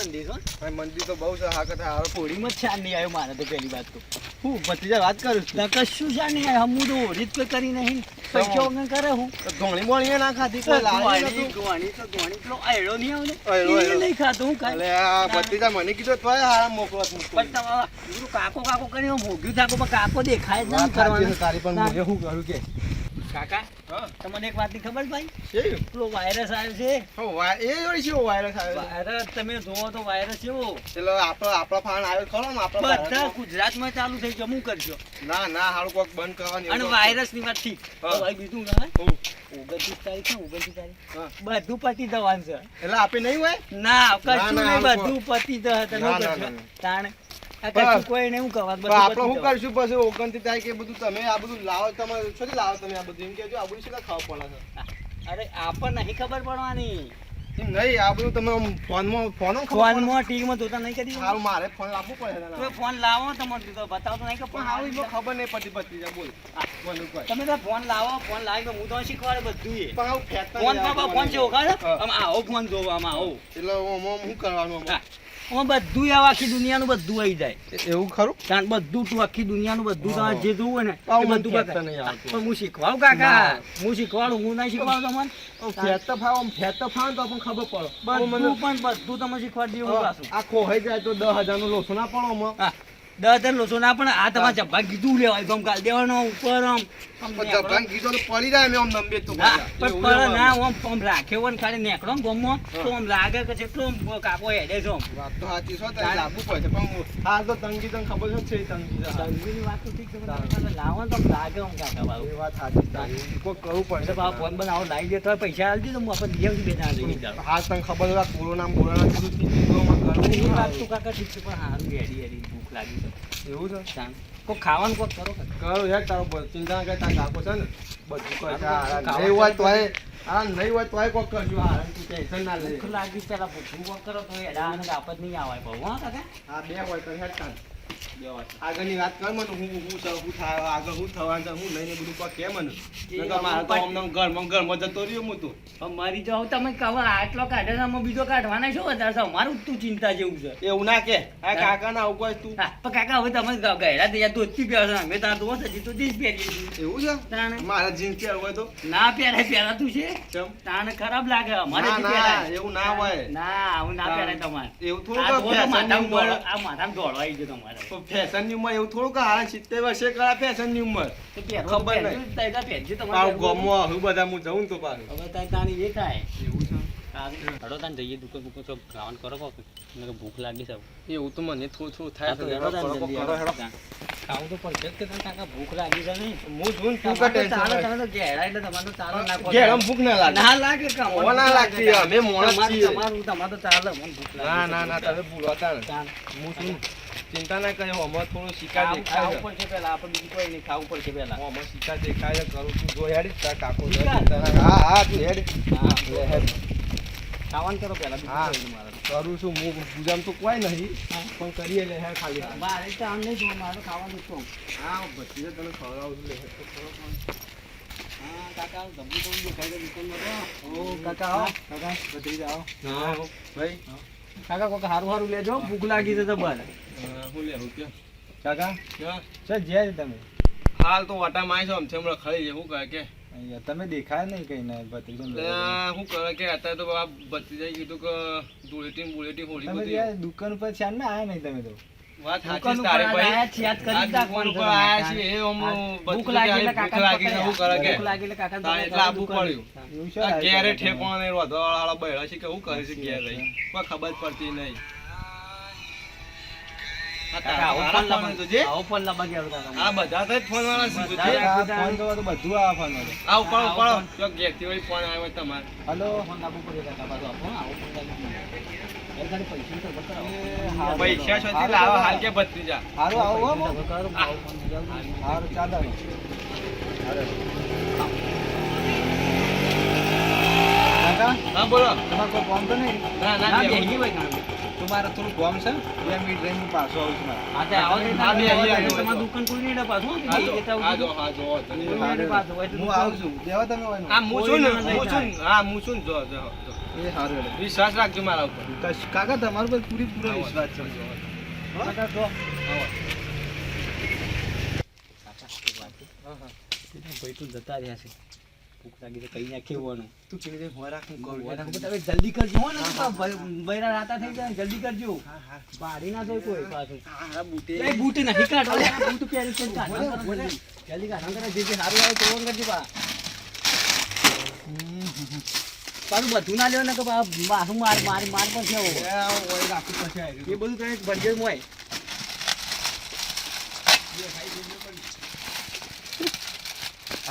મંદિર હો. મંદિર તો બહુ છે હા કથા હવે હોળીમાં જ શાન નહીં આવ્યો મારે તો પહેલી વાત તો. હું ભત્રીજા વાત કરું છું. કશું શાન નહીં આવ્યો. હું તો હોળી જ કરી નહીં. પૈસા વગર કરે હું. ધોણી બોણી ના ખાધી કોઈ લાવી ગોવાણી તો પેલો આયડો નહીં આવે એ નહીં ખાતો હું ખાલે આ ભત્રીજા મને કીધું તો હા મોકલો. પણ તમારા કાકો કાકો કરીને મોઢું થાકો પણ કાકો દેખાય જ નહીં કરવાનું. તારી પણ ના. મને શું કે? કાકા તમને એક વાતની ખબર ભાઈ? પેલો વાયરસ આવ્યો છે. એ જોઈ છે વાયરસ આવ્યો વાયરસ તમે જોવો તો વાયરસ એવો. એટલે આપણો આપણો ફાન આવ્યો ખરો ને આપણો બધા? ગુજરાતમાં ચાલુ થઈ જમું કરજો ના ના હાલ કોક બંધ કરવાની અને વાયરસની વાત ઠીક. ભાઈ બીજું ના હું. ઓગણત્રીસ તારીખ ઓગણત્રીસ તારીખ. બધું પતી જવાનું છે. એટલે આપે નહીં હોય? ના કશું નહીં બધું પતી જશે તમે. તાણ આ બસ. કશું કોઈ નહીં હું કહેવા પણ આપણે શું કરશું? પછી ઓગણત્રીસ તારીખે બધું તમે આ બધું લાવો તમારે શું લાવો તમે આ બધું? એમ કહેજો આ બધું શું ખાવા પડે અરે આપણને નહીં ખબર પડવાની. નહીં આ બધું તમે ફોનમાં ફોનમાં ફોનમાં ટીવીમાં જોતા નહીં કરી સારું મારે ફોન લાવવું પડે એના ફોન લાવો તમારે તો બતાવતો નહીં કે પણ પણ એમાં ખબર નહીં પડતી પડતી બોલ. તમે તો ફોન લાવો ફોન લાવી હું તો શીખવાડે બધું એ પણ આવું ફેંકતા ફોન બાબા ફોન છે. ઓગાડો આમ આવો ફોન જોવામાં આવો. એટલે શું કરવાનું આમાં બધું આવું આખી દુનિયાનું બધું આવી જાય. એવું ખરું? કારણ બધું તું આખી દુનિયાનું બધું તમારે જે જોવું હોય ને બધું નહીં. પણ હું શીખવાડું કાકા? હું શીખવાડું? હું ના શીખવાડું તમને? ફેત ફેંકતા ફાવ આમ ફેંકતા ફાવ તો પણ ખબર પડે. બધું મને પણ બધું તમે શીખવાડી દઉં આખો આ ખોવાઈ જાય તો દસ હજારનું લોસો ના પડો દસ હજાર લોચો ના પણ આ તમારે જબ્બા કીધું લેવાય તો કાલ દેવાનો ઉપર આમ. જબ્બા કીધો તો પડી જાય આમ નંબે તો પણ પર ના આમ આમ રાખ્યો હોય ને ખાલી નેકળો ને ગમો તો આમ લાગે કે જેટલો આમ કાકો હેડે છે વાત તો સાચી છો તો લાવવું પડશે પણ હાલ તો તંગી તંગ ખબર છે તંગી તંગીની વાત તો ઠીક છે પણ લાવો તો લાગે આમ કાકા બાબુ. એ વાત સાચી કોક કરવું પડશે બાબા ફોન બનાવો લાવી દેતો તો પૈસા આલજો તો હું આપણે દિયાથી બે ના લઈ. હા તને ખબર કોરોના આમાં એ વાત તો કાકા ઠીક છે પણ હારું હેડી હેડી. લાગી છે એવું છે તાન. કોક ખાવાનું કોક કરો. કરો યાર તારો ચિંતા ના કર તારા કાકો છે ને બધું કરશે. હા, નહીં હોય તોય આ નહીં હોય તોય કોક કરજો તું ટેન્શન ના લે લાગી પેલા ભૂખું કોક કરો તો એડા આપત નહીં આવે બહુ હા કાકા હા બે હોય તો હેડ તાન. આગળની વાત કર મને હું હું સર હું થાય આગળ હું થવાનું છે હું લઈને બધું કે મને. મારે તો આમ ઘરમાં ઘરમાં જતો રહ્યો હું તો. અમારી તો તમે કહો આટલો કાઢે છે, બીજો કાઢવાના શું વધારે છે? મારું તું ચિંતા જેવું છે. એવું ના કે. આ કાકા ના આવું તું. પણ કાકા હવે તમે ગ- ગયડા થયા ધોતી પહેરો. અમે તાર તો તો જીન્સ પહેરી. એવું છે? તાણે. મારા જીન્સ પહેરવું હોય તો? ના પહેરાય પહેરાતું છે. તાને ખરાબ લાગે. અમારે. એવું ના હોય. ના આવું ના તાણ. તમારે. એવું આ થોડું તો માથામાં આ દોડો ગયો તમારે. ફેશનની ઉંમર એવું થોડું કે હાલ સિત્તેર વર્ષે કરા ફેશનની ઉંમર ખબર નહીં. તાયડા પહેરજો તમારે ગમો હું બધા હું જઉં તો પાછું. હવે તારી તાણી એ થાય. એવું છે? હડો તાન જઈએ દુકાન બુકાન સબ ખાવાનું કરો કોક. મને ભૂખ લાગી છે એવું તો મને થોડું થોડું થાય તો છે તાન જલ્દી હેડો. હેડો. ખાવું તો પડશે કે તાન કાકા ભૂખ લાગી છે નહીં? હું જોઉં તું તમારે કા ટેન્શન તમે તો ઘેડા એટલે તમારે તો ચાલે ના ખોટા. ઘેર આમ ભૂખ ના લાગે. ના લાગે કે અમને ના લાગતી, અમે મોણસ છીએ. તમારું તમારે તો ચાલે મને ભૂખ લાગે ના ના ના તમે ભૂલતા ને. હું છું ને. ચિંતા ના કરે અમારે થોડું શિકાર દેખાય ખાવું પડશે પહેલા આપણે બીજું કોઈ નહીં ખાવું પડશે પહેલા અમારે શિકાર દેખાય કરું છું જો હેડ તાર કાકો. હા હા તું હેડ હા હેડ ખાવાનું કરો પહેલા હા. મારે કરું છું હું પૂજામાં તો કોઈ નહીં પણ કરીએ લે હેડ ખાલી મારે તો આમ નહીં જોવા મારે ખાવાનું કહું. હા ભત્રીજા તને ખવડાવું છું લે હેડ તો ખરો પણ. હા કાકા ધબ્બુ તો દેખાય દુકાનમાં તો. ઓ કાકા આવો કાકા ભત્રીજા આવો હા. ભાઈ કાકા કોક હારું હારું લેજો. ભૂખ લાગી છે તો બસ હું લેવું કે કાકા? સર જ્યાં તમે. હાલ તો વાટામાં આવી છો છે હમણાં ખરી છે શું કહે કે? તમે દેખાય નહીં કઈ ના ભત્રીજો શું કરે કે અત્યારે તો આ ભત્રીજાએ કીધું કે ધૂળેટી ને બુળેટી હોળી દુકાન ઉપર છે ને આયા નહીં તમે તો. વાત સાચી તારે ભાઈ. યાદ કરી આ જ દુકાન નાખવાનું છે આયા તમારે. છીએ, એ ભૂખ લાગી એટલે ભૂખ લાગી શું કરે કે ભૂખ લાગી એટલે કાકા તારે એટલે આબુ પડ્યું. આ ઘેરે ઠેકોણા રોધવા વાળા છે કે શું કરે છે ઘેર રહી કોઈ ખબર પડતી નહીં. ફોન આવ્યો તમારે. પૈસા સુધી લાવો હાલ કે ભત્રીજા. હારું આવો. હારું ચાલો. હા. બોલો. તમારે કોઈ કામ તો નહીં? ના ના ના, બેહી હોય થોડું ગોમ છે? બે મિનિટ રહીને પાછો આવું છું તે આવો ને, હા, બે તમારી દુકાન કોઈ નહીં પાછો પાછું, હા જો હા જો. હા આવું છું. દેવા તમે આ હું છું ને હું છું ને. હા હું છું ને જો જો. એ સારું હેડો. વિશ્વાસ રાખજો મારા ઉપર. કાકા તમારું પર પૂરી પૂરો વિશ્વાસ છે. કાકા ભાઈ તું જતા રહ્યા છે. ભૂખ લાગી તો કઈ તું હું કહું. તમે જલ્દી કરજો હો ને બૈરા રાતા થઈ જાય જલ્દી કરજો. હા, હા. બારી ના જોઈ કોઈ. પાછું. હા, હા, એ બૂટ નહીં કાઢો. બૂટ પહેરી છે કાઢો. જલ્દી. જલ્દી કાઢો. કરો, જે જે સારું આવે તે કરજો પા. પાછું બધું ના લેવું ને કે મારું માર માર માર પણ છે એ આવો. રાખું પછી આવી એ બધું તમે ભરજો હોય.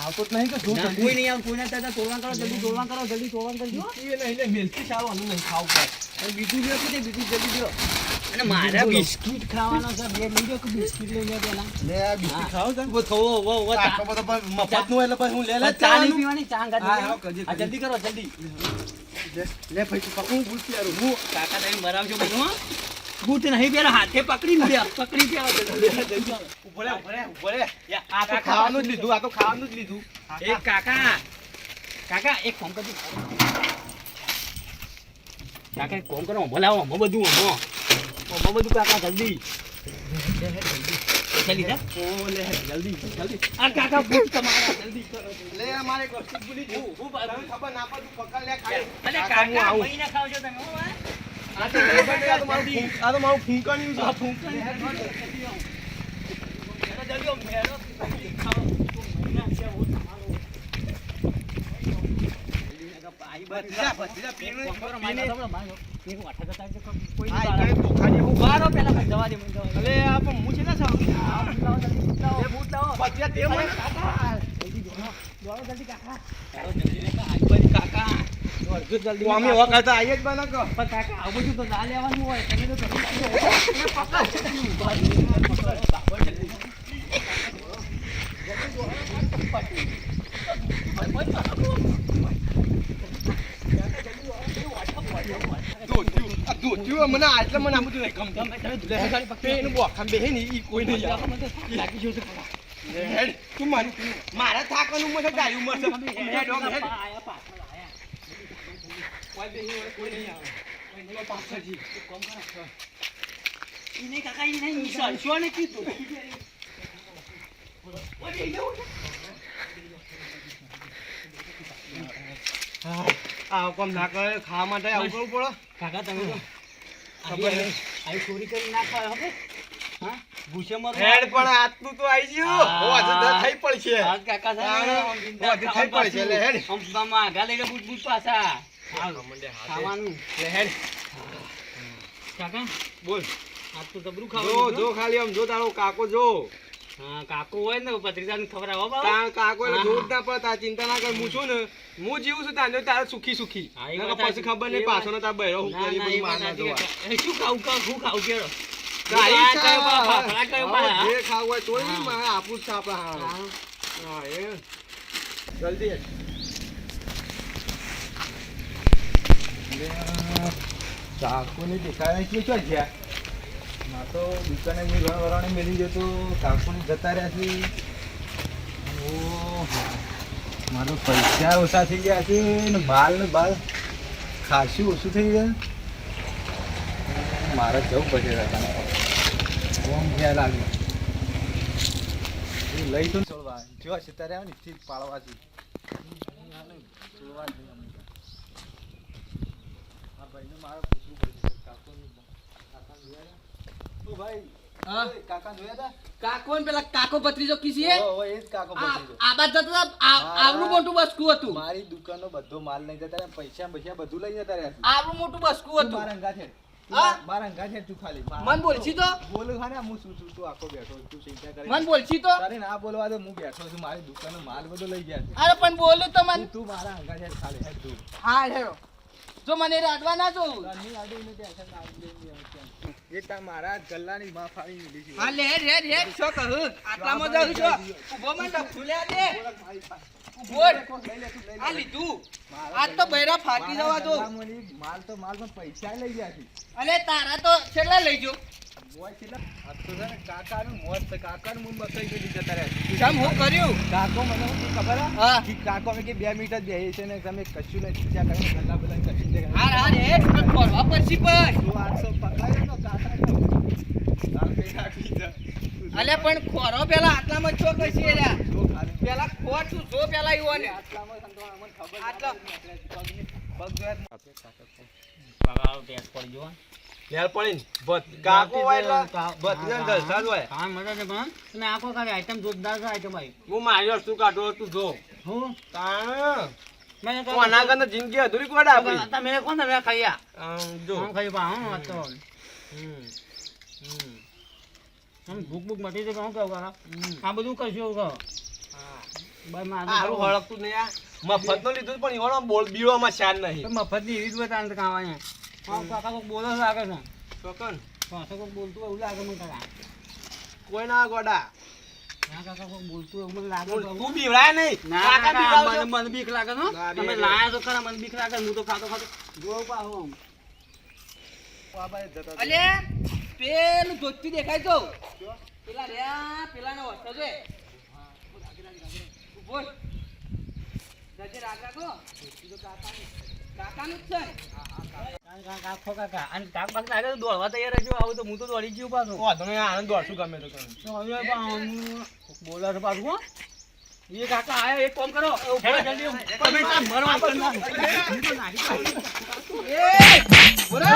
આવતો જ નહીં કે જો જલ્દી. કોઈ નહીં આવ કોઈને ના થાય, કરો જલ્દી તોડવાન કરો જલ્દી તોડવાન કરજો એ નહીં લે, મિલથી સારું આનું નહીં ખાવ પડે. અને બીજું લ્યો કે બીજું જલ્દી લ્યો અને મારા બિસ્કિટ ખાવાનો છે બે લઈ લો કે બિસ્કિટ લઈ લે પેલા લે, આ બિસ્કિટ ખાવ છે? ઊભો થવો, ઊભો, ચા- આટલો બધો પણ મફતનું એટલે પછી હું લે લે ચા નહીં પીવાની ચા ગાડી હા. જલ્દી કરો જલ્દી લે, ભાઈ તું હું પહેરું. હું કાકા તમે બરાવજો બધું હો. બૂટ નહીં પેલા હાથે પકડી બે પકડી કે ઊભો ઉભરે ઉભરે આ તો ખાવાનું જ લીધું આ તો ખાવાનું જ લીધું. એ કાકા કાકા એક ફોન કરજો. કાકા એક ફોન કરો બોલાવો હમો બધું હમો હમો બધું કાકા જલ્દી. જલ્દી લે જલ્દી જલ્દી. આ કાકા બૂટ તમારા જલ્દી કરો લે અમારે એક ભૂલી ગયું. હું- ખબર ના પડે પકડ લે ખાલી. અરે કાકા. મહિના ખાવ છો તમે હો? આ તો મારું ફૂંક- તો મારું ફૂંકણિયું છે. આ જલ્દી કાકા, અમે જ બને કે. પણ કાકા આવું બધું તો ના લેવાનું હોય તમે તો. આ મને આટલે મને આ બધું નહીં ગમતું. પેલું બોખામાં બેહે ને એ કોઈ નહીં આવે. લાગી ગયું છે લે, હેડ. તું મને મારા થાકવાનું મને ગાયું મળશે. હેડ, ઓમ હેડ. આયા પાછળ આયા. કોઈ બેહી હોય, કોઈ નહીં આવે. પાછળથી. કોમ કાકા નહીં ને કીધું આ ના કરે ખાવા માટે આવું કરવું પડે કાકા તમે તો ખબર આવી. ચોરી કરી નાખવા હવે હા ભૂસે હેડ પણ આટલું તો આવી ગયું ઓ આજે થઈ પડશે હા, કાકા સાહેબ, હા, આમ બિંદાસ બધી થઈ પડે છે, લે, હેડ. આમ આમ લઈને બૂટ બૂટ પાછા ખાવાનું. લે, કાકા? બોલ. આજ તો જબરું ખાવાનું જો ખાલી આમ જો તારો કાકો જો. કાકો હોય ને પત્રિકાને ખબર આવે બાબા. કાકો એટલે જોર ના પડે તાર ચિંતા ના કર હું છું ને હું જીવું છું તારે તારે સુખી સુખી. પછી ખબર નહીં પાછો વાત- તાર બહેરો હું કરી ના, માર. એ શું ખાવું ખાવું શું ખાવું કેરો? તારી? જે ખાવું હોય તોય. મારે જ છે આપણે હા. હા. હા, એ. જલ્દી. હેડ. કાકુની દેખાય છે ક્યાં ગયા માં તો દુકાને મેં ઘણા વરાણે મેલી ગયો તો કાકુને જતા રહ્યા ઓહો મારો પૈસા ઓછા થઈ ગયા છે ને માલ ને બાલ ખાસું ઓછું થઈ ગયા. મારે જવું પડશે દાદાને. ઓમ ખ્યાલ લાગ્યો લઈ તો છોડવા જો સિતારે આવે ને ઠીક પાડવા છે છોડવા જ નહીં અમને. આ ભાઈને મારે પૂછવું પડશે કાકોને કાકાને જોયા હતા? ઓ ભાઈ હા? ઓય, કાકા પેલા કાકો ભત્રીજો જતો. આવડું મોટું બસકું હતું. મારી દુકાનનો બધો માલ લઈ જતા પૈસા પૈસા બધું લઈ જતા રહ્યા. આવડું મોટું બસકું હતું. મારા અંગા છે. મારા અંગા છે તું ખાલી મન બોલશી તો? બોલ હા ને હું શું છું તું આખો બેઠો તું ચિંતા કરે મન બોલશી તો? તારે ના બોલવા દે હું બેઠો છું મારી દુકાનનો માલ બધો લઈ ગયા છે. અરે પણ બોલું તો મન. તું- મારા અંગા છે ખાલી તું. હા હેરો જો મને રાડવા ના જોઉં. ના આવી લઈને આવે ત્યાં. એ તાર મારા ગલ્લાની માં ફાડી લીધી છે. હા લે હેડ હેડ હેડ કહું આટલામાં જાઉં છું ઊભો મને ડફું લે દે ઊભો રે. લઈ લે તું, લઈ લે. આ લીધું મારા તો બૈરા ફાટી જવા દો માલ તો માલ પણ પૈસા લઈ ગયા છે અલે તારા તો છેલ્લા લઈ જો મોય છેલ્લા આ તો છે ને કાકાનું છે કાકાનું મૂળ બતાવી દીધી જતા રહ્યા કેમ હું કર્યું કાકો મને શું ખબર હે? હા. કે કાકો કે બે મિનિટ જ બેહી છે ને તમે કશું નથી ત્યાં કરીને ગલ્લા બલ્લા કશું જ નહીં. હાર હાર પણ તું આઠસો પકડાયો તો કાકાનો. તાર કઈ નાખી દે. પણ ખોરો પેલા આટલામાં છો કશી જો પેલા ખોર છું જો પેલા ઈવોને આટલામાં સંતોષ અમને ખબર આટલા. નથી. પગ જોયા પડી જો યાર પડીને ભત કાકો એટલે. જલસા હોય. હા મજા છે પણ. તમે આખો ખાલી આઈટમ જોરદાર છે આઈટમ ભાઈ. હું માર્યો વસ્તુ કાઢો તું જો. હું? તાણ. મેં હું જિંદગી અધૂરી કોડ આપણી તમે ખાઈ આમ જો. આમ ખાઈ પા હું તો. હમ. હમ. આમ ભૂખ ભૂખ મટી છે હું કહું કાકા આ બધું કશું એવું હા. ભાઈ મારું હળકતું નહીં આ. મફત નો લીધું પણ બોલ બીવામાં શાન નહીં. મફતની એવી જ બતાવે ખાવા હા કાકા બોલે લાગે છે ચોકન પાછો કોઈક બોલતું એવું લાગે મને કાકા કોઈ ના ગોડા. કાકા બોલતું એવું મને લાગે તું. બીવડાય નહીં. ના કાકા કાકા મને મને બીક લાગે છે ના, તમે લાયા તો ખરા મને બીક લાગે હું તો ખાતો જતા દેખાય તો. પેલા પેલા પેલાને વસ્તો છે ઊભો જજે રાગ રાખો તો કાકાનું કાકાનું જ છે દોડવા તૈયાર રહેજો આવું તો હું તો દોડી ગયો પાછો નહીં, આનંદ દોડશું ગમે તો કરે. તો હવે પણ હું બોલે છે પાછું હો. એ કાકા આયા એક કામ કરો જલ્દી તમે મરવા. એ બોલો